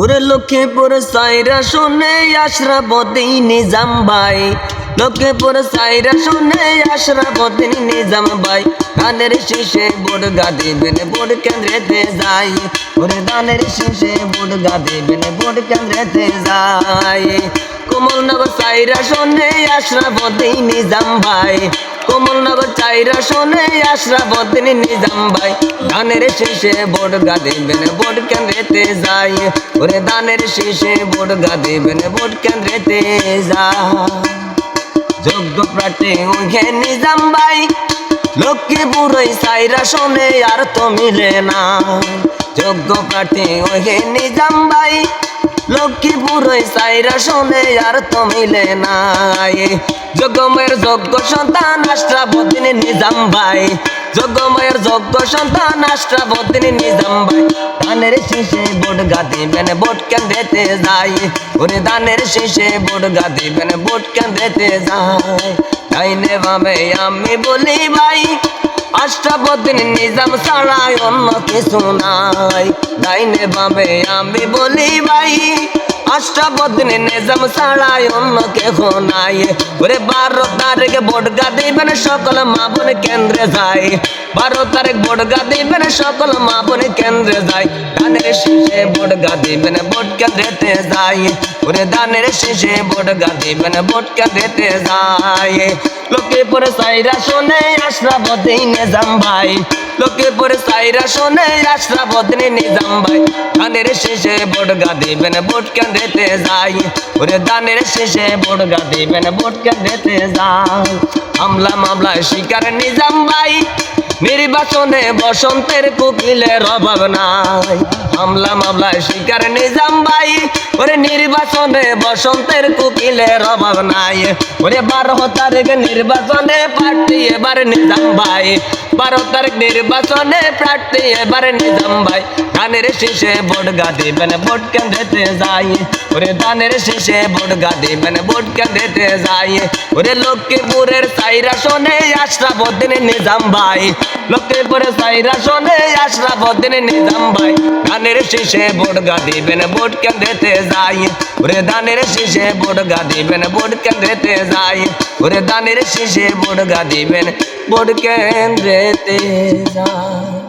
ওরে লক্ষ্মীপুর সাইরা শুনে আশরাফতি নিজাম ভাই। লক্ষ্মীপুর সাইরা শুনে আশরাফতি নিজাম ভাই। ধানের শীষে বোর্ড গা দিবেন, বোর্ড কেন্দ্রেতে যাই। ওরে ধানের শীষে বোর্ড গা দিবেন, বোর্ড কেন্দ্রেতে যাই। কমলনগর সাইরা শুনে আশরাফতি নিজাম ভাই। কমলনগর চাইরা শোনে আশরাফুদ্দিন নিজাম ভাই। ধানের শীষে বোর্ড গা দিবেন বোর্ড কেন্দ্রেতে যাই। ওরে ধানের শীষে বোর্ড গা দিবেন বোর্ড কেন্দ্রেতে যা যোগ্য প্রার্থী উঠে নিজাম ভাই লক্ষ্মীপুর ওই সাইরা শোনে, আর তো মিলে না যোগ্য প্রার্থী ওহে নিজাম ভাই লক্ষ্মীপুর সাইরা শোনে আর তো মিলে না যোগ্যময়ের যোগ্য সন্তান আশরাফুদ্দিন নিজাম ভাই। যোগ্যময়ের যোগ্য সন্তান আশরাফুদ্দিন নিজাম ভাই। ধানের শীষে বোর্ড গা দিবেন ভোট কেন্দ্রেতে যাই। ওরে ধানের শীষে বোর্ড গা দিবেন ভোট কেন্দ্রেতে যাই। ডাইনে বামে আমি বলি ভাই অষ্টপদিন নিজাম ছাড়াই অন্য কিছু নাই। ডাইনে বামে আমি বলি, ভাই অষ্টপদিন নিজাম ছাড়াই অন্য কেহ নাই। ওরে বারো তারিখে ভোট গা দিবেন সকল মা কেন্দ্রে যায়। বারো তারিখ ভোট গা দিবেন সকল মা কেন্দ্রে যায়। ধানের শেষে ভোট গা দিবেন ভোট কেন্দ্রেতে যায়। ওরে ধানের শেষে গা দিবেন ভোট কেন্দ্রেতে যায়। লোকে পরে সাইরা শোনে, আশরাফুদ্দিন নিজাম ভাই। লোকে পরে সাইরা শোনে, আশরাফুদ্দিন নিজাম ভাই। ধানের শেষে গা দিবেন ভোট কেন্দ্রেতে যাই ওরে ধানের শেষে গা দিবেন ভোট কেন্দ্রেতে যাই হামলা মামলায় শিকার নিজাম ভাই। নির্বাচনে বসন্তের কুকিলের অভাব নাই। হামলা মামলায় শিকার, নিজাম ভাই, ওরে নির্বাচনে বসন্তের কুকিলের অভাব নাই। ওরে বারো তারিখ নির্বাচনে প্রার্থী, এবার নিজাম ভাই। বারো তারিখ নির্বাচনে প্রার্থী, এবার নিজাম ভাই। ধানের শেষে ভোট গা দিবেন ভোট কেন্দ্রেতে যাই। ওরে ধানের শেষে ভোট গা দিবেন ভোট কেন্দ্রেতে যাই। ওরে লক্ষ্মীপুরের সাইরা শোনে আশরাফুদ্দিন নিজাম ভাই। লক্ষ্মীপুরের সাইরা শোনে আশরাফুদ্দিন নিজাম ভাই। ধানের শেষে বোট গা দিবেন ভোট কেন্দ্রেতে যাই। ওরে ধানের শেষে বোট গা দিবেন ভোট কেন্দ্রেতে যাই। ওরে ধানের শেষে বোট গা দিবেন ভোট কেন্দ্রেতে যাই।